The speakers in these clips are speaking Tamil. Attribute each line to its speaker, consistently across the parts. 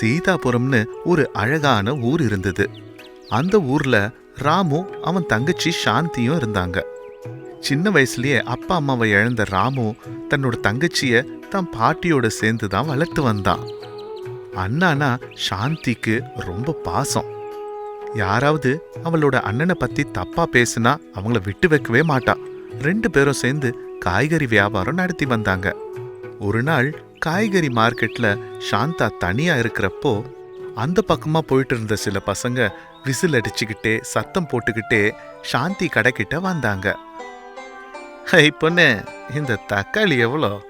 Speaker 1: சீதாபுரம்னு ஒரு அழகான ஊர் இருந்தது. அந்த ஊர்ல ராமு அவன் தங்கச்சி சாந்தியும் இருந்தாங்க. சின்ன வயசுலயே அப்பா அம்மாவை இழந்த ராமு தன்னோட தங்கச்சிய தன் பாட்டியோட சேர்ந்து தான் வளர்த்து வந்தான். அண்ணானா சாந்திக்கு ரொம்ப பாசம். யாராவது அவளோட அண்ணனை பத்தி தப்பா பேசுனா அவங்கள விட்டு வைக்கவே மாட்டான். ரெண்டு பேரும் சேர்ந்து காய்கறி வியாபாரம் நடத்தி வந்தாங்க. ஒரு நாள் காய்கறி மார்க்கெட்ல சாந்தா தனியா இருக்கிறப்போ அந்த பக்கமா போயிட்டு இருந்த சில பசங்க விசில் அடிச்சுக்கிட்டே சத்தம் போட்டுக்கிட்டே சாந்தி கடைக்கிட்ட வந்தாங்க. ஹை பொண்ணு இந்த தக்காளி எவ்வளோ?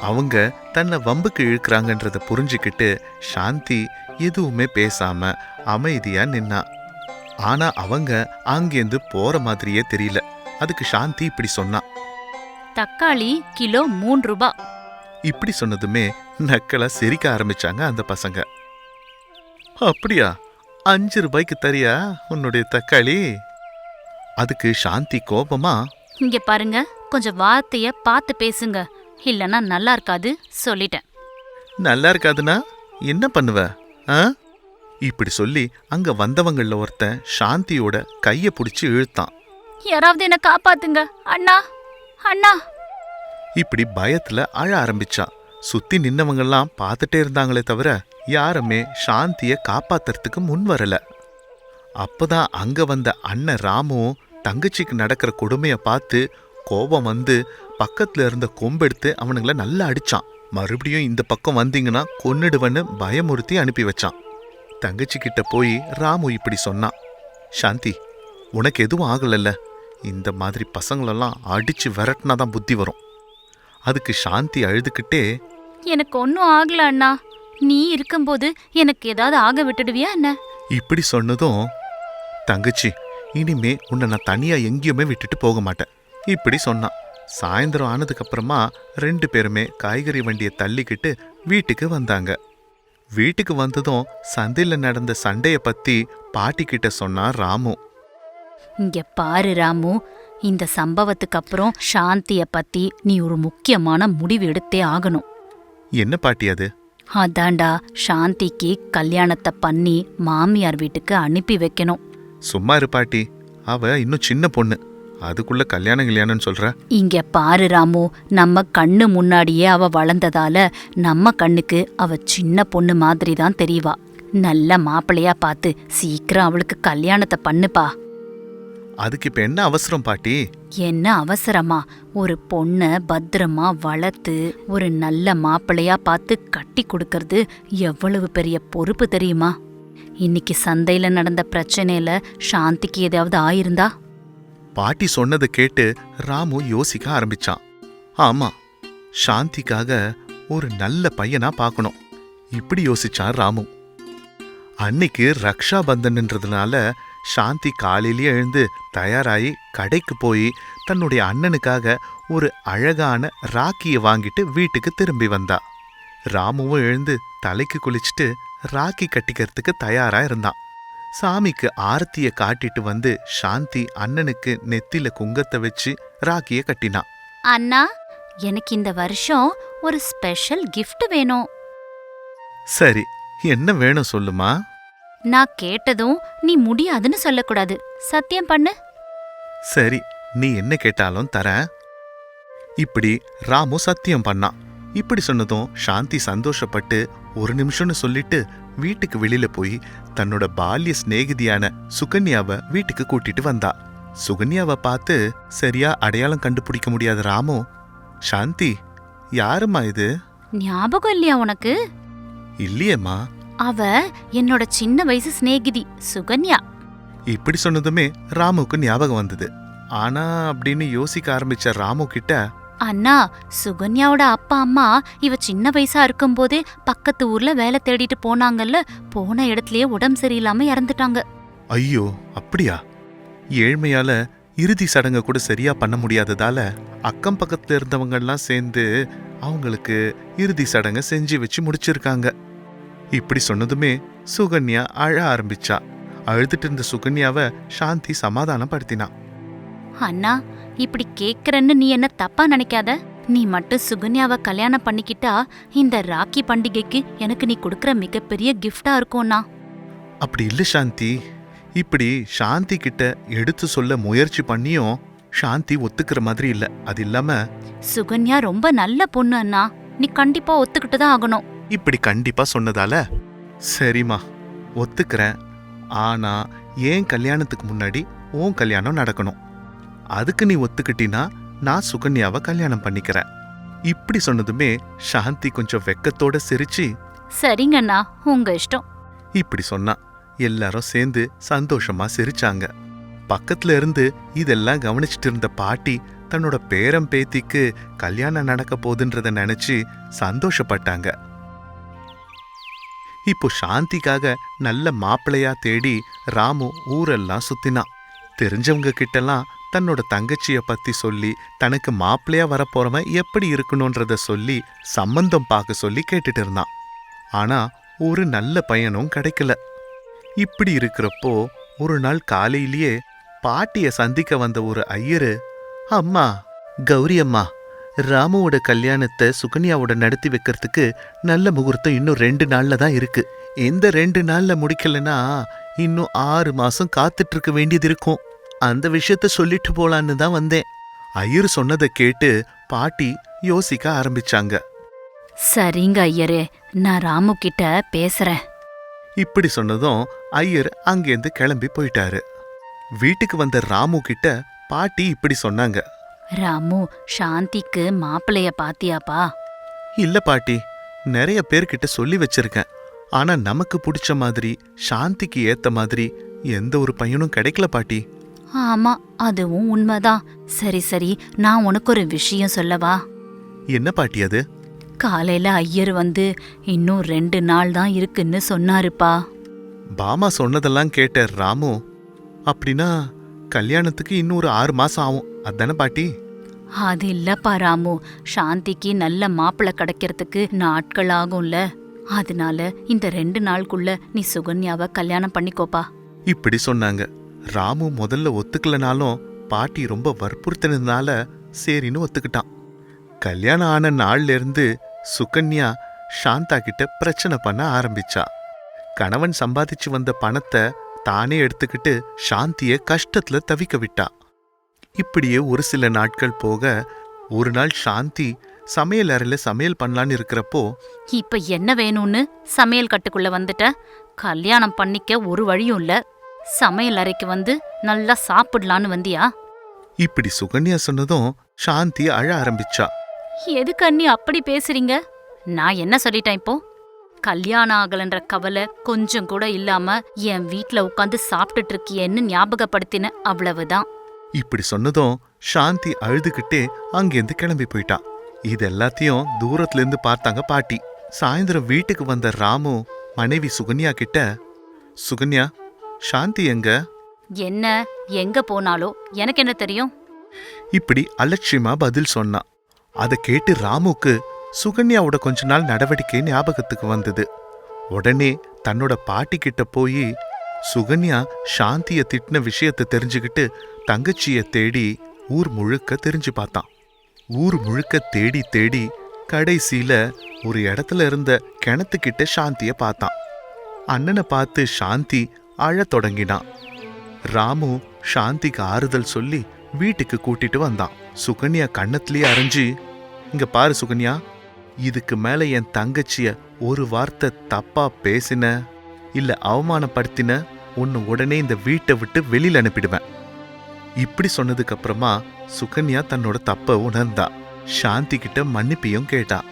Speaker 1: அவங்க தன்னை வம்புக்கு இழுக்கிறாங்கன்றத புரிஞ்சுக்கிட்டு சாந்தி எதுவுமே பேசாம அமைதியா நின்னா. ஆனா அவங்க அங்கேருந்து போற மாதிரியே தெரியல. அதுக்கு சாந்தி இப்படி சொன்னா.
Speaker 2: தக்காளி கிலோ மூணு ரூபாய்
Speaker 1: இப்படி சொன்னதுமே நக்கலா சிரிக்க ஆரம்பிச்சாங்க அந்த பசங்க. அப்படியா? அஞ்சு ரூபாய்க்கு தரியா உன்னுடைய தக்காளி? அதுக்கு சாந்தி கோபமா
Speaker 2: இங்க பாருங்க கொஞ்சம் வார்த்தைய பார்த்து பேசுங்க. இல்லனா நல்லா இருக்காது சொல்லிட்டேன்.
Speaker 1: நல்லா இருக்காதுன்னா என்ன பண்ணுவ? ஆ? இப்படி சொல்லி அங்க வந்தவங்கள ஒருத்தன் சாந்தியோட கைய பிடிச்சி இழுத்தான்.
Speaker 2: யாராவது என்ன காப்பாத்துங்க அண்ணா அண்ணா.
Speaker 1: இப்படி பயத்துல அழ ஆரம்பிச்சான் சுத்தி நின்னவங்கெல்லாம் பார்த்துட்டே இருந்தாங்களே தவிர யாருமே சாந்திய காப்பாத்துறதுக்கு முன் வரல. அப்பதான் அங்க வந்த அண்ணன் ராமுவும் தங்கச்சிக்கு நடக்கிற கொடுமைய பார்த்து கோபம் வந்து பக்கத்துல இருந்த கொம்பெடுத்து அவனுங்கள நல்லா அடிச்சான். மறுபடியும் இந்த பக்கம் வந்தீங்கன்னா கொன்னுடுவன்னு பயமுறுத்தி அனுப்பி வச்சான். தங்கச்சி கிட்ட போய் ராமு இப்படி சொன்னான் சாந்தி உனக்கு எதுவும் ஆகலல்ல? இந்த மாதிரி பசங்களெல்லாம் அடிச்சு விரட்டினாதான் புத்தி வரும். அதுக்கு சாந்தி அழுதுகிட்டே
Speaker 2: எனக்கு ஒன்றும் ஆகல அண்ணா. நீ இருக்கும்போது எனக்கு ஏதாவது ஆக விட்டுடுவியா என்ன?
Speaker 1: இப்படி சொன்னதும் தங்கச்சி இனிமே உன்னை நான் தனியா எங்கேயுமே விட்டுட்டு போக மாட்டேன். இப்படி சொன்னான். சாயந்தரம் ஆனதுக்கு அப்புறமா ரெண்டு பேருமே காய்கறி வண்டியை தள்ளிக்கிட்டு வீட்டுக்கு வந்தாங்க. வீட்டுக்கு வந்ததும் சந்தையில நடந்த சண்டைய பத்தி பாட்டி கிட்ட சொன்னா ராமு.
Speaker 2: இங்க பாரு ராமு இந்த சம்பவத்துக்கு அப்புறம் சாந்திய பத்தி நீ ஒரு முக்கியமான முடிவு எடுத்தே ஆகணும்.
Speaker 1: என்ன பாட்டி அது?
Speaker 2: அதான்டா சாந்திக்கு கல்யாணத்தை பண்ணி மாமியார் வீட்டுக்கு அனுப்பி வைக்கணும்.
Speaker 1: சும்மா இரு பாட்டி. அவ இன்னும் சின்ன பொண்ணு. அதுக்குள்ள கல்யாணம் கல்யாணம்னு சொல்ற?
Speaker 2: இங்க பாரு ராமு நம்ம கண்ணு முன்னாடியே அவ வளர்ந்ததால நம்ம கண்ணுக்கு அவ சின்ன பொண்ணு மாதிரி தான் தெரியவா. நல்ல மாப்பிள்ளையா பார்த்து சீக்கிரம் அவளுக்கு கல்யாணத்தை பண்ணுப்பா.
Speaker 1: அதுக்கு இப்ப என்ன அவசரம் பாட்டி?
Speaker 2: என்ன அவசரமா? ஒரு பொண்ண பத்திரமா வளர்த்து ஒரு நல்ல மாப்பிள்ளையா பார்த்து கட்டி கொடுக்கறது எவ்வளவு பெரிய பொறுப்பு தெரியுமா? இன்னைக்கு சந்தையில நடந்த பிரச்சனையில சாந்திக்கு ஏதாவது ஆயிருந்தா?
Speaker 1: பாட்டி சொன்னதை கேட்டு ராமு யோசிக்க ஆரம்பிச்சான். ஆமா சாந்திக்காக ஒரு நல்ல பையனா பார்க்கணும். இப்படி யோசிச்சான் ராமு. அன்னைக்கு ரக்ஷா பந்தன்ன்றதுனால சாந்தி காலையிலேயே எழுந்து தயாராகி கடைக்கு போய் தன்னுடைய அண்ணனுக்காக ஒரு அழகான ராக்கியை வாங்கிட்டு வீட்டுக்கு திரும்பி வந்தா. ராமுவும் எழுந்து தலைக்கு குளிச்சுட்டு ராக்கி கட்டிக்கிறதுக்கு தயாரா இருந்தான் சாமிக்கு ஆரத்திய காட்டிட்டு வந்து சாந்தி அண்ணனுக்கு நெத்தில குங்கத்தை வச்சு ராக்கிய கட்டினான்
Speaker 2: அண்ணா எனக்கு இந்த வருஷம் ஒரு ஸ்பெஷல் gift வேணும்.
Speaker 1: சரி என்ன வேணும் சொல்லுமா?
Speaker 2: நான் கேட்டதும் நீ முடியாதுன்னு சொல்லக்கூடாது. சத்தியம் பண்ணு.
Speaker 1: சரி நீ என்ன கேட்டாலும் தரேன். இப்படி ராமு சத்தியம் பண்ணான் இப்படி சொன்னதும் சாந்தி சந்தோஷப்பட்டு ஒரு நிமிஷம்னு சொல்லிட்டு வீட்டுக்கு வெளியில போய் தன்னோட பால்ய சிநேகிதியான சுகன்யாவை வீட்டுக்கு கூட்டிட்டு வந்தா. சுகன்யாவை பார்த்து சரியா அடையாளம் கண்டுபிடிக்க முடியாத ராமு. சாந்தி யாரும்மா இது?
Speaker 2: ஞாபகம் இல்லையா உனக்கு?
Speaker 1: இல்லையேம்மா.
Speaker 2: அவ என்னோட சின்ன வயசு சிநேகிதி சுகன்யா.
Speaker 1: இப்படி சொன்னதுமே ராமுக்கு ஞாபகம் வந்தது. ஆனா அப்படின்னு யோசிக்க ஆரம்பிச்ச ராமு கிட்ட
Speaker 2: அண்ணா சுகன்யாவோட அப்பா அம்மா இவ சின்ன வயசா இருக்கும்போதே பக்கத்து ஊர்ல வேலை தேடிட்டு போனாங்கல்ல போன இடத்துலயே உடம்பு சரியில்லாம இறந்துட்டாங்க.
Speaker 1: ஐயோ அப்படியா? ஏழ்மையால இறுதி சடங்கை கூட சரியா பண்ண முடியாததால அக்கம் பக்கத்துல இருந்தவங்கெல்லாம் சேர்ந்து அவங்களுக்கு இறுதி சடங்கை செஞ்சு வச்சு முடிச்சிருக்காங்க. இப்படி சொன்னதுமே சுகன்யா அழ ஆரம்பிச்சா. அழுதுட்டு இருந்த சுகன்யாவை சாந்தி சமாதானப்படுத்தினா.
Speaker 2: அண்ணா இப்படி கேக்குறன்னு நீ என்ன தப்பா நினைக்காத? நீ மட்டும் சுகன்யாவை கல்யாணம் பண்ணிக்கிட்டா இந்த ராக்கி பண்டிகைக்கு எனக்கு நீ கொடுக்கற மிகப்பெரிய கிஃப்டா இருக்கும்னா
Speaker 1: அப்படி இல்ல சாந்தி. இப்படி சாந்தி கிட்ட எடுத்து சொல்ல முயற்சி பண்ணியும் சாந்தி ஒத்துக்கிற மாதிரி இல்ல. அது இல்லாம
Speaker 2: சுகன்யா ரொம்ப நல்ல பொண்ணு அண்ணா. நீ கண்டிப்பா ஒத்துக்கிட்டு தான் ஆகணும்.
Speaker 1: இப்படி கண்டிப்பா சொன்னதால சரிம்மா ஒத்துக்கிறேன். ஆனா ஏன் கல்யாணத்துக்கு முன்னாடி உன் கல்யாணம் நடக்கணும்? அதுக்கு நீ ஒத்துக்கிட்டினா நான் சுகன்யாவை கல்யாணம் பண்ணிக்கிறேன். இப்படி சொன்னதுமே சாந்தி கொஞ்சம் வெக்கத்தோட சிரிச்சு
Speaker 2: சரிங்கண்ணா உங்க இஷ்டம்.
Speaker 1: இப்படி சொன்னா எல்லாரும் சேர்ந்து சந்தோஷமா சிரிச்சாங்க. பக்கத்துல இருந்து இதெல்லாம் கவனிச்சிட்டு இருந்த பாட்டி தன்னோட பேரம் பேத்திக்கு கல்யாணம் நடக்க போகுதுன்றத நினைச்சு சந்தோஷப்பட்டாங்க. இப்போ சாந்திக்காக நல்ல மாப்பிள்ளையா தேடி ராமு ஊரெல்லாம் சுத்தினான் தெரிஞ்சவங்க கிட்டலாம் தன்னோட தங்கச்சிய பத்தி சொல்லி தனக்கு மாப்பிள்ளையா வரப்போறவன் எப்படி இருக்கணும்ன்றத சொல்லி சம்பந்தம் பார்க்க சொல்லி கேட்டுட்டு இருந்தான். ஆனா ஒரு நல்ல பையனும் கிடைக்கல. இப்படி இருக்கிறப்போ ஒரு நாள் காலையிலேயே பாட்டிய சந்திக்க வந்த ஒரு ஐயரு அம்மா கௌரி அம்மா ராமுவோட கல்யாணத்தை சுகன்யாவோட நடத்தி வைக்கிறதுக்கு நல்ல முகூர்த்தம் இன்னும் ரெண்டு நாள்ல தான் இருக்கு. இந்த ரெண்டு நாள்ல முடிக்கலனா இன்னும் ஆறு மாசம் காத்துட்டு இருக்க வேண்டியது இருக்கும். அந்த விஷயத்த சொல்லிட்டு போலான்னு தான் வந்தேன். ஐயர் சொன்னதை கேட்டு பாட்டி யோசிக்க ஆரம்பிச்சாங்க.
Speaker 2: சரிங்க ஐயரே நான் ராமு கிட்ட பேசுறேன்.
Speaker 1: இப்படி சொன்னதும் ஐயர் அங்கேருந்து கிளம்பி போயிட்டாரு. வீட்டுக்கு வந்த ராமு கிட்ட பாட்டி இப்படி சொன்னாங்க.
Speaker 2: ராமு சாந்திக்கு மாப்பிளைய பாத்தியாப்பா?
Speaker 1: இல்ல பாட்டி நிறைய பேர்கிட்ட சொல்லி வச்சிருக்கேன். ஆனா நமக்கு பிடிச்ச மாதிரி சாந்திக்கு ஏத்த மாதிரி எந்த ஒரு பையனும் கிடைக்கல பாட்டி.
Speaker 2: ஆமா அதுவும் உண்மைதான். சரி சரி நான் உனக்கு ஒரு விஷயம் சொல்லவா?
Speaker 1: என்ன பாட்டி அது?
Speaker 2: காலையில ஐயர் வந்து இன்னும் ரெண்டு நாள் தான் இருக்குன்னு சொன்னாருப்பா.
Speaker 1: பாமா சொன்னதெல்லாம் கேட்ட ராமு அப்படின்னா கல்யாணத்துக்கு இன்னும் ஒரு ஆறு மாசம் ஆகும். அதானே பாட்டி?
Speaker 2: அது இல்லப்பா ராமு. சாந்திக்கு நல்ல மாப்பிள்ளை கிடைக்கிறதுக்கு நாட்கள் ஆகும்ல. அதனால இந்த ரெண்டு நாளுக்குள்ள நீ சுகன்யாவை கல்யாணம் பண்ணிக்கோப்பா.
Speaker 1: இப்படி சொன்னாங்க. ராமு முதல்ல ஒத்துக்கலனாலும் பாட்டி ரொம்ப வற்புறுத்தினதுனால சரின்னு ஒத்துக்கிட்டான். கல்யாணம் ஆன நாள்ல இருந்து சுகன்யா சாந்தா கிட்ட பிரச்சனை பண்ண ஆரம்பிச்சா. கணவன் சம்பாதிச்சு வந்த பணத்தை தானே எடுத்துக்கிட்டு சாந்திய கஷ்டத்துல தவிக்க விட்டா. இப்படியே ஒரு சில நாட்கள் போக ஒரு நாள் சாந்தி சமையல் அறையில சமையல் பண்ணலான்னு இருக்கிறப்போ
Speaker 2: இப்ப என்ன வேணும்னு சமையல் கட்டுக்குள்ள வந்துட்ட? கல்யாணம் பண்ணிக்க ஒரு வழியும் இல்ல. சமையல் அறைக்கு வந்து நல்லா சாப்பிடலான்னு வந்தியா?
Speaker 1: இப்படி சுகன்யா சொன்னதும் சாந்தி அழ ஆரம்பிச்சா.
Speaker 2: எதுக்கு அண்ணி அப்படி பேசுறீங்க? நான் என்ன சொல்லிட்டேன் இப்போ? கல்யாணம் ஆகலன்ற கவலை கொஞ்சம் கூட இல்லாம என் வீட்ல உட்காந்து சாப்பிட்டுட்டு இருக்கியேன்னு ஞாபகப்படுத்தின அவ்வளவுதான்.
Speaker 1: இப்படி சொன்னதும் சாந்தி அழுதுகிட்டே அங்கேருந்து கிளம்பி போயிட்டான் இது எல்லாத்தையும் தூரத்துல இருந்து பார்த்தாங்க பாட்டி. சாயந்தரம் வீட்டுக்கு வந்த ராமு மனைவி சுகன்யா கிட்ட சுகன்யா சாந்தி எங்க?
Speaker 2: என்ன? எங்க போனாலோ? எனக்கு என்ன தெரியும்?
Speaker 1: இப்படி அலட்சியமா பதில் சொன்னான் அதை கேட்டு ராமுக்கு சுகன்யாவோட கொஞ்ச நாள் நடவடிக்கை ஞாபகத்துக்கு வந்தது. உடனே தன்னோட பாட்டி கிட்ட போய் சுகன்யா சாந்திய திட்டின விஷயத்தை தெரிஞ்சுக்கிட்டு தங்கச்சிய தேடி ஊர் முழுக்க தெரிஞ்சு பார்த்தான். ஊர் முழுக்க தேடி தேடி கடைசியில ஒரு இடத்துல இருந்த கிணத்துக்கிட்ட சாந்திய பார்த்தான். அண்ணனை பார்த்து சாந்தி அழத் தொடங்கினான். ராமு சாந்திக்கு ஆறுதல் சொல்லி வீட்டுக்கு கூட்டிட்டு வந்தான். சுகன்யா கண்ணத்திலேயே அரைஞ்சு இங்க பாரு சுகன்யா இதுக்கு மேல என் தங்கச்சிய ஒரு வார்த்தை தப்பா பேசின இல்ல அவமானப்படுத்தின உன்னை உடனே இந்த வீட்டை விட்டு வெளியில அனுப்பிடுவேன். இப்படி சொன்னதுக்கு அப்புறமா சுகன்யா தன்னோட தப்ப உணர்ந்தா. சாந்தி கிட்ட மன்னிப்பையும் கேட்டா.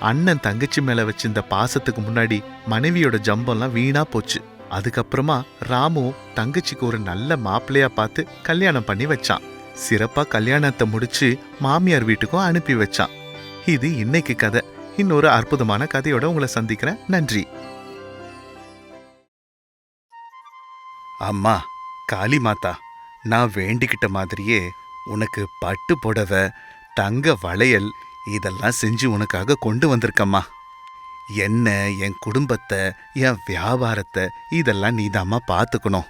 Speaker 1: அண்ணன் தங்கச்சி மேல வச்சிருந்த பாசத்துக்கு முன்னாடி மனைவியோட ஜம்பம்லாம் வீணா போச்சு. அதுக்கப்புறமா ராமு தங்கச்சிக்கு ஒரு நல்ல மாப்பிள்ளையா பார்த்து கல்யாணம் பண்ணி வச்சான் சிறப்பா கல்யாணத்தை முடிச்சு மாமியார் வீட்டுக்கும் அனுப்பி வச்சான் இது இன்னைக்கு கதை. இன்னொரு அற்புதமான கதையோட உங்களை சந்திக்கிறேன். நன்றி. அம்மா காளி மாதா. நான் வேண்டிக்கிட்ட மாதிரியே உனக்கு பட்டு புடவை தங்க வளையல் இதெல்லாம் செஞ்சு உனக்காக கொண்டு வந்திருக்கம்மா. என்ன என் குடும்பத்தை என் வியாபாரத்தை இதெல்லாம் நீதாம்மா பார்த்துக்கணும்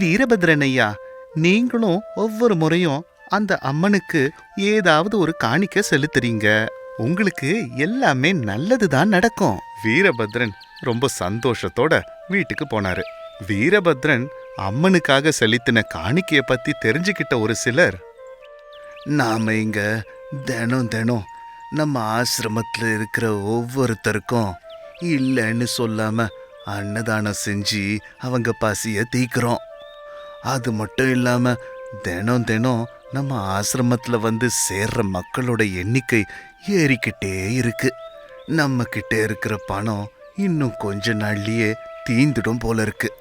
Speaker 1: வீரபத்ரனையா நீங்களும் ஒவ்வொரு முறையும் அந்த அம்மனுக்கு ஏதாவது ஒரு காணிக்க செலுத்துறீங்க. உங்களுக்கு எல்லாமே நல்லது தான் நடக்கும். வீரபத்ரன் ரொம்ப சந்தோஷத்தோட வீட்டுக்கு போனாரு. வீரபத்ரன் அம்மனுக்காக செலுத்தின காணிக்கையை பத்தி தெரிஞ்சுக்கிட்ட ஒரு சிலர் நாம இங்க தினம் தினம் நம்ம ஆசிரமத்தில் இருக்கிற ஒவ்வொருத்தருக்கும் இல்லைன்னு சொல்லாம அன்னதானம் செஞ்சு அவங்க பசியை தீக்கிறோம். அது மட்டும் இல்லாம தினம் தினம் நம்ம ஆசிரமத்துல வந்து சேர்ற மக்களோட எண்ணிக்கை ஏறிக்கிட்டே இருக்கு. நம்ம கிட்ட இருக்கிற பணம் இன்னும் கொஞ்ச நாள்லயே தீந்துடும் போல இருக்கு.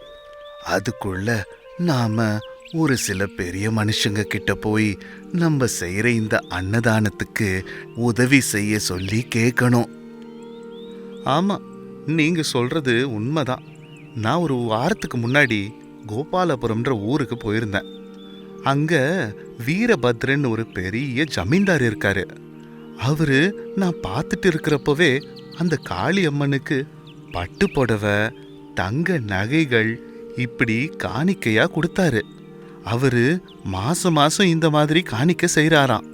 Speaker 1: அதுக்குள்ள நாம ஒரு சில பெரிய மனுஷங்க கிட்ட போய் நம்ம செய்யற இந்த அன்னதானத்துக்கு உதவி செய்ய சொல்லி கேட்கணும் ஆமா நீங்க சொல்றது உண்மைதான். நான் ஒரு வாரத்துக்கு முன்னாடி கோபாலபுரம்ன்ற ஊருக்கு போயிருந்தேன். அங்க வீரபத்ரன் ஒரு பெரிய ஜமீன்தார் இருக்காரு. அவரு நான் பார்த்துட்டு இருக்கிறப்பவே அந்த காளியம்மனுக்கு பட்டு புடவை தங்க நகைகள் இப்படி காணிக்கையா கொடுத்தாரு. அவரு மாசம் மாசம் இந்த மாதிரி காணிக்க செய்கிறாராம்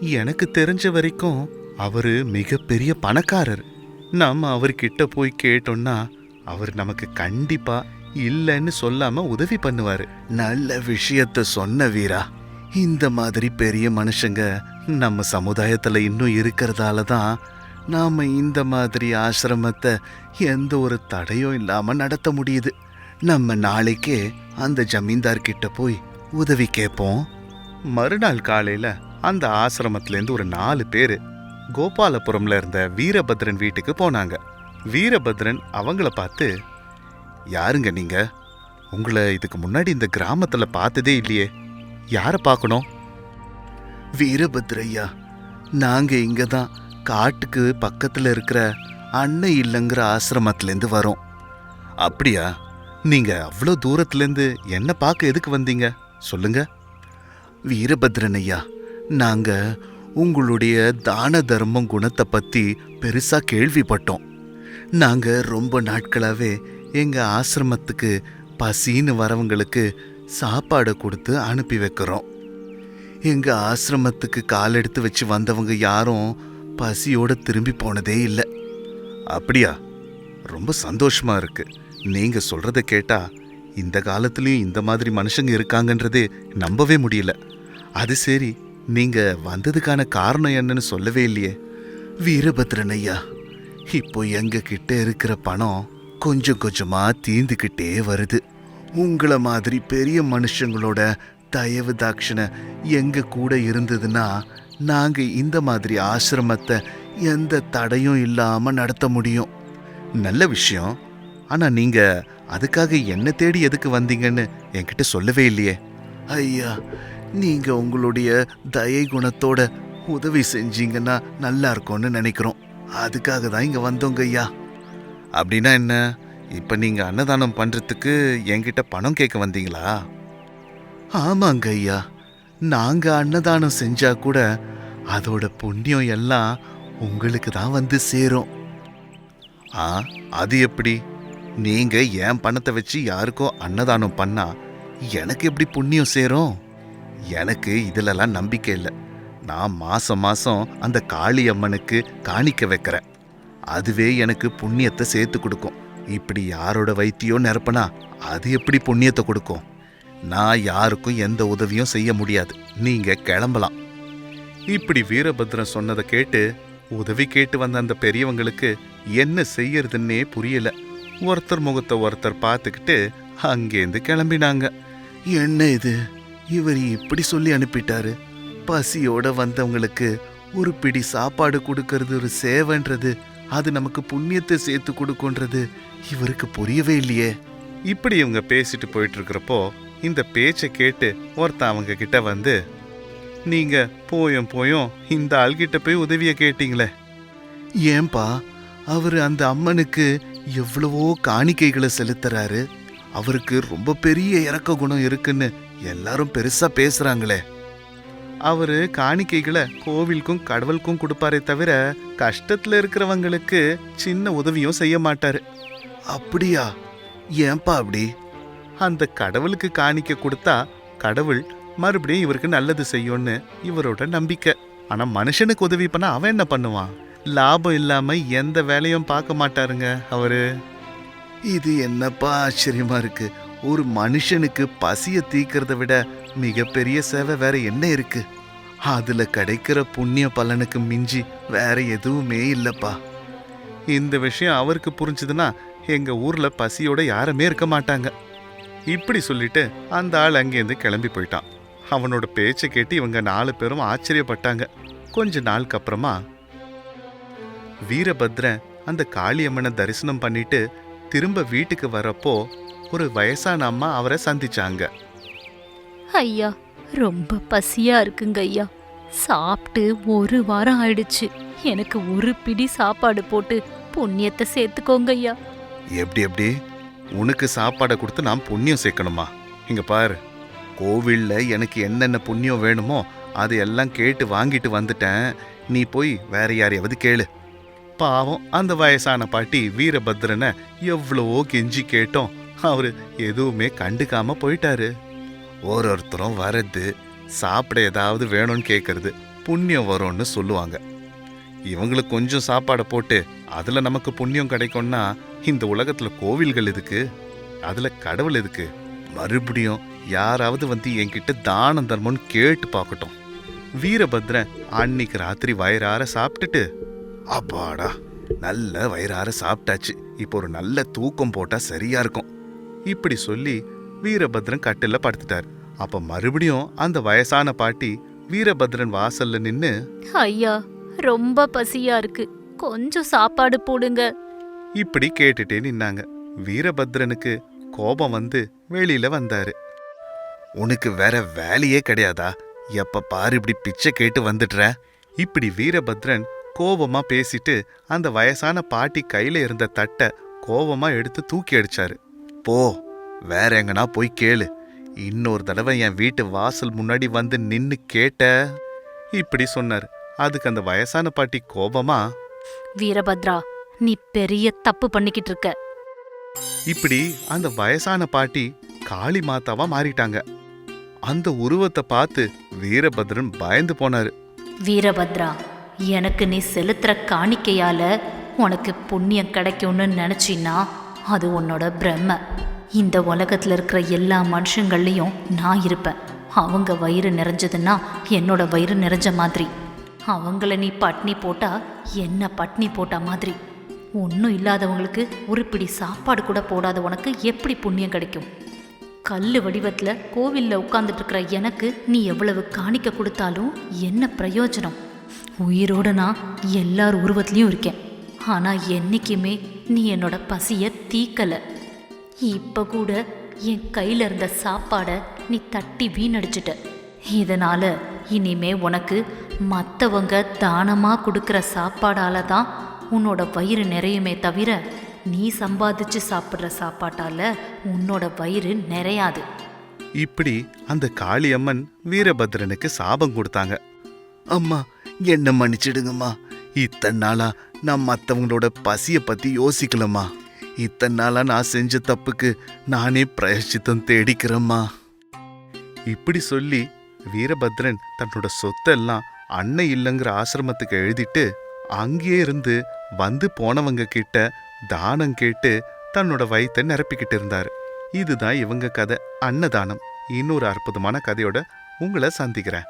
Speaker 1: எனக்கு தெரிஞ்ச வரைக்கும் அவரு மிகப்பெரிய பணக்காரர். நம்ம அவர்கிட்ட போய் கேட்டோம்னா அவர் நமக்கு கண்டிப்பா இல்லைன்னு சொல்லாம உதவி பண்ணுவாரு. நல்ல விஷயத்த சொன்ன வீரா. இந்த மாதிரி பெரிய மனுஷங்க நம்ம சமுதாயத்துல இன்னும் இருக்கிறதால தான் நாம இந்த மாதிரி ஆசிரமத்தை எந்த ஒரு தடையும் இல்லாம நடத்த முடியுது. நம்ம நாளைக்கே அந்த ஜமீன்தார் கிட்ட போய் உதவி கேட்போம் மறுநாள் காலையில அந்த ஆசிரமத்திலேருந்து ஒரு நாலு பேர் கோபாலபுரம்ல இருந்த வீரபத்ரன் வீட்டுக்கு போனாங்க. வீரபத்ரன் அவங்கள பார்த்து யாருங்க நீங்க? உங்களை இதுக்கு முன்னாடி இந்த கிராமத்துல பார்த்ததே இல்லையே. யாரை பார்க்கணும்? வீரபத்ரையா நாங்க இங்க தான் காட்டுக்கு பக்கத்துல இருக்கிற அன்னை இல்லைங்கிற ஆசிரமத்திலேருந்து வரோம். அப்படியா? நீங்க அவ்வளோ தூரத்துலேருந்து என்ன பார்க்க எதுக்கு வந்தீங்க? சொல்லுங்க. வீரபத்ரன் ஐயா நாங்க உங்களுடைய தான தர்மம் குணத்தை பத்தி பெருசா கேள்விப்பட்டோம். நாங்க ரொம்ப நாட்களாவே எங்க ஆசிரமத்துக்கு பசின்னு வரவங்களுக்கு சாப்பாடை கொடுத்து அனுப்பி வைக்கிறோம். எங்க ஆசிரமத்துக்கு கால் எடுத்து வச்சு வந்தவங்க யாரும் பசியோட திரும்பி போனதே இல்லை. அப்படியா? ரொம்ப சந்தோஷமா இருக்குது நீங்க சொல்றத கேட்டா இந்த காலத்துலயும் இந்த மாதிரி மனுஷங்க இருக்காங்கன்றதே நம்பவே முடியல. அது சரி நீங்க வந்ததுக்கான காரணம் என்னன்னு சொல்லவே இல்லையே. வீரபத்ரன் ஐயா இப்போ எங்க கிட்ட இருக்கிற பணம் கொஞ்சம் கொஞ்சமா தீந்துக்கிட்டே வருது. உங்களை மாதிரி பெரிய மனுஷங்களோட தயவு தாட்சணை எங்க கூட இருந்ததுன்னா நாங்க இந்த மாதிரி ஆசிரமத்தை எந்த தடையும் இல்லாம நடத்த முடியும். நல்ல விஷயம். ஆனா நீங்க அதுக்காக என்ன தேடி எதுக்கு வந்தீங்கன்னு என்கிட்ட சொல்லவே இல்லையே. ஐயா நீங்க உங்களுடைய தயை குணத்தோட உதவி செஞ்சீங்கன்னா நல்லா இருக்கும்னு நினைக்கிறோம். அதுக்காக தான் இங்க வந்தோங்க ஐயா. அப்படின்னா என்ன? இப்ப நீங்க அன்னதானம் பண்றதுக்கு என்கிட்ட பணம் கேட்க வந்தீங்களா? ஆமாங்க ஐயா. நாங்க அன்னதானம் செஞ்சா கூட அதோட புண்ணியம் எல்லாம் உங்களுக்கு தான் வந்து சேரும். ஆ அது எப்படி? நீங்க என் பணத்தை வச்சு யாருக்கோ அன்னதானம் பண்ணா எனக்கு எப்படி புண்ணியம் சேரும்? எனக்கு இதுலலாம் நம்பிக்கை இல்லை. நான் மாசம் மாசம் அந்த காளியம்மனுக்கு காணிக்க வைக்கிறேன். அதுவே எனக்கு புண்ணியத்தை சேர்த்து கொடுக்கும். இப்படி யாரோட வைத்தியம் நிரப்பனா அது எப்படி புண்ணியத்தை கொடுக்கும்? நான் யாருக்கும் எந்த உதவியும் செய்ய முடியாது. நீங்க கிளம்பலாம். இப்படி வீரபத்ரன் சொன்னதை கேட்டு உதவி கேட்டு வந்த அந்த பெரியவங்களுக்கு என்ன செய்யறதுன்னே புரியலை. ஒருத்தர் முகத்தை ஒருத்தர் பார்த்துக்கிட்டு அங்கேருந்து கிளம்பினாங்க. என்ன இது? இவர் இப்படி சொல்லி அனுப்பிட்டாரு. பசியோட வந்தவங்களுக்கு ஒரு பிடி சாப்பாடு கொடுக்கறது ஒரு சேவைன்றது அது நமக்கு புண்ணியத்தை சேர்த்து கொடுக்குன்றது இவருக்கு புரியவே இல்லையே. இப்படி இவங்க பேசிட்டு போயிட்டு இருக்கிறப்போ இந்த பேச்சை கேட்டு ஒருத்தன் அவங்க கிட்ட வந்து நீங்க போயும் போயும் இந்த ஆள்கிட்ட போய் உதவியை கேட்டீங்களே. ஏன்பா? அவர் அந்த அம்மனுக்கு எவ்வளவோ காணிக்கைகளை செலுத்துறாரு. அவருக்கு ரொம்ப பெரிய இறக்க குணம் இருக்குன்னு எல்லாரும் பெருசா பேசுறாங்களே. அவரு காணிக்கைகளை கோவிலுக்கும் கடவுளுக்கும் கொடுப்பாரே தவிர கஷ்டத்துல இருக்கிறவங்களுக்கு சின்ன உதவியும் செய்ய மாட்டாரு. அப்படியா? ஏன்பா அப்படி? அந்த கடவுளுக்கு காணிக்க கொடுத்தா கடவுள் மறுபடியும் இவருக்கு நல்லது செய்யும்னு இவரோட நம்பிக்கை. ஆனா மனுஷனுக்கு உதவி பண்ண அவன் என்ன பண்ணுவான்? லாபம் இல்லாம எந்த வேலையும் பார்க்க மாட்டாருங்க அவரு. இது என்னப்பா ஆச்சரியமா இருக்கு. ஒரு மனுஷனுக்கு பசிய தீக்கிறத விட மிகப்பெரிய சேவை வேற என்ன இருக்கு? அதுல கிடைக்கிற புண்ணிய பலனுக்கு மிஞ்சி வேற எதுவுமே இல்லப்பா. இந்த விஷயம் அவருக்கு புரிஞ்சுதுன்னா எங்க ஊர்ல பசியோட யாருமே இருக்க மாட்டாங்க. இப்படி சொல்லிட்டு அந்த ஆள் அங்கேருந்து கிளம்பி போயிட்டான். அவனோட பேச்சை கேட்டு இவங்க நாலு பேரும் ஆச்சரியப்பட்டாங்க. கொஞ்ச நாளுக்கு அப்புறமா வீரபத்ரன் அந்த காளியம்மனை தரிசனம் பண்ணிட்டு திரும்ப வீட்டுக்கு வரப்போ ஒரு வயசான அம்மா அவரை சந்திச்சாங்க.
Speaker 2: ஐயா ரொம்ப பசியா இருக்குங்க ஐயா. சாப்பிட்டு ஒரு வாரம் ஆயிடுச்சு. எனக்கு ஒரு பிடி சாப்பாடு போட்டு புண்ணியத்தை சேர்த்துக்கோங்க ஐயா.
Speaker 1: எப்படி எப்படி? உனக்கு சாப்பாடை கொடுத்து நான் புண்ணியம் சேர்க்கணுமா? இங்க பாரு. கோவில்ல எனக்கு என்னென்ன புண்ணியம் வேணுமோ அது எல்லாம் கேட்டு வாங்கிட்டு வந்துட்டேன். நீ போய் வேற யாரையாவது கேளு. பாவம் அந்த வயசான பாட்டி வீரபத்ரனை எவ்வளவோ கெஞ்சி கேட்டோம். அவரு எதுவுமே கண்டுக்காம போயிட்டாரு. ஒரு ஒருத்தரும் வரது சாப்பிட ஏதாவது வேணும்னு கேட்கறது புண்ணியம் வரும்னு சொல்லுவாங்க. இவங்களுக்கு கொஞ்சம் சாப்பாடை போட்டு அதுல நமக்கு புண்ணியம் கிடைக்கும்னா இந்த உலகத்துல கோவில்கள் எதுக்கு? அதுல கடவுள் எதுக்கு? மறுபடியும் யாராவது வந்து என்கிட்ட தானம் தர்மம்னு கேட்டு பார்க்கட்டும். வீரபத்ரன் அன்னைக்கு ராத்திரி வயிறார சாப்பிட்டுட்டு அப்பாடா நல்ல வயிறார சாப்பிட்டாச்சு. இப்போ ஒரு நல்ல தூக்கம் போட்டா சரியா இருக்கும். இப்படி சொல்லி வீரபத்ரன் கட்டில படுத்துட்டார். அப்ப மறுபடியும் அந்த வயசான பாட்டி வீரபத்ரன் வாசல்ல நின்னு
Speaker 2: ஐயா ரொம்ப பசியா இருக்கு. கொஞ்சம் சாப்பாடு போடுங்க.
Speaker 1: இப்படி கேட்டுட்டே நின்னாங்க. வீரபத்ரனுக்கு கோபம் வந்து வெளியில வந்தாரு. உனக்கு வேற வேலையே கிடையாதா? எப்ப பாரு இப்படி பிச்சை கேட்டு வந்துடுற? இப்படி வீரபத்ரன் கோபமா பேசிட்டு அந்த வயசான பாட்டி கையில இருந்த தட்டை கோபமா எடுத்து தூக்கி அடிச்சாரு. போ வேற எங்கனா போய் கேளு. இன்னொரு தடவை என் வீட்டு வாசல் முன்னாடி வந்து நின்னு கேட்ட. இப்படி சொன்னார். அதுக்கு அந்த வயசான பாட்டி கோபமா
Speaker 2: வீரபத்ரா நீ பெரிய தப்பு பண்ணிக்கிட்டு இருக்க.
Speaker 1: இப்படி அந்த வயசான பாட்டி காளி மாதாவா மாறிட்டாங்க. அந்த உருவத்தை பார்த்து வீரபத்ரன் பயந்து போனாரு.
Speaker 2: வீரபத்ரா எனக்கு நீ செலுத்துகிற காணிக்கையால் உனக்கு புண்ணியம் கிடைக்கும்னு நினச்சின்னா அது உன்னோட பிரம்ம. இந்த உலகத்தில் இருக்கிற எல்லா மனுஷங்கள்லேயும் நான் இருப்பேன். அவங்க வயிறு நிறைஞ்சதுன்னா என்னோட வயிறு நிறைஞ்ச மாதிரி. அவங்கள நீ பட்னி போட்டா என்ன பட்னி போட்ட மாதிரி. ஒன்றும் இல்லாதவங்களுக்கு உருப்பிடி சாப்பாடு கூட போடாத உனக்கு எப்படி புண்ணியம் கிடைக்கும்? கல் வடிவத்தில் கோவில்ல உட்காந்துட்டு இருக்கிற எனக்கு நீ எவ்வளவு காணிக்க கொடுத்தாலும் என்ன பிரயோஜனம்? உயிரோட நான் எல்லார் உருவத்திலையும் இருக்கேன். ஆனால் என்னைக்குமே நீ என்னோட பசியை தீக்கலை. இப்போ கூட என் கையில் இருந்த சாப்பாடை நீ தட்டி வீணடிச்சிட்ட. இதனால் இனிமே உனக்கு மற்றவங்க தானமாக கொடுக்குற சாப்பாடால தான் உன்னோட வயிறு நிறையுமே தவிர நீ சம்பாதிச்சு சாப்பிட்ற சாப்பாட்டால உன்னோட வயிறு நிறையாது.
Speaker 1: இப்படி அந்த காளியம்மன் வீரபத்ரனுக்கு சாபம் கொடுத்தாங்க. அம்மா என்ன மன்னிச்சிடுங்கம்மா. இத்தனை நாளா நான் மற்றவங்களோட பசியை பத்தி யோசிக்கலம்மா. இத்தனை நாளா நான் செஞ்ச தப்புக்கு நானே பிரயசித்தம் தேடிக்கிறேம்மா. இப்படி சொல்லி வீரபத்ரன் தன்னோட சொத்தெல்லாம் அன்னை இல்லைங்கிற ஆசிரமத்துக்கு எழுதிட்டு அங்கேயே இருந்து வந்து போனவங்க கிட்ட தானம் கேட்டு தன்னோட வயிற்றை நிரப்பிக்கிட்டு இருந்தார். இதுதான் இவங்க கதை. அன்னதானம். இன்னொரு அற்புதமான கதையோட உங்களை சந்திக்கிறேன்.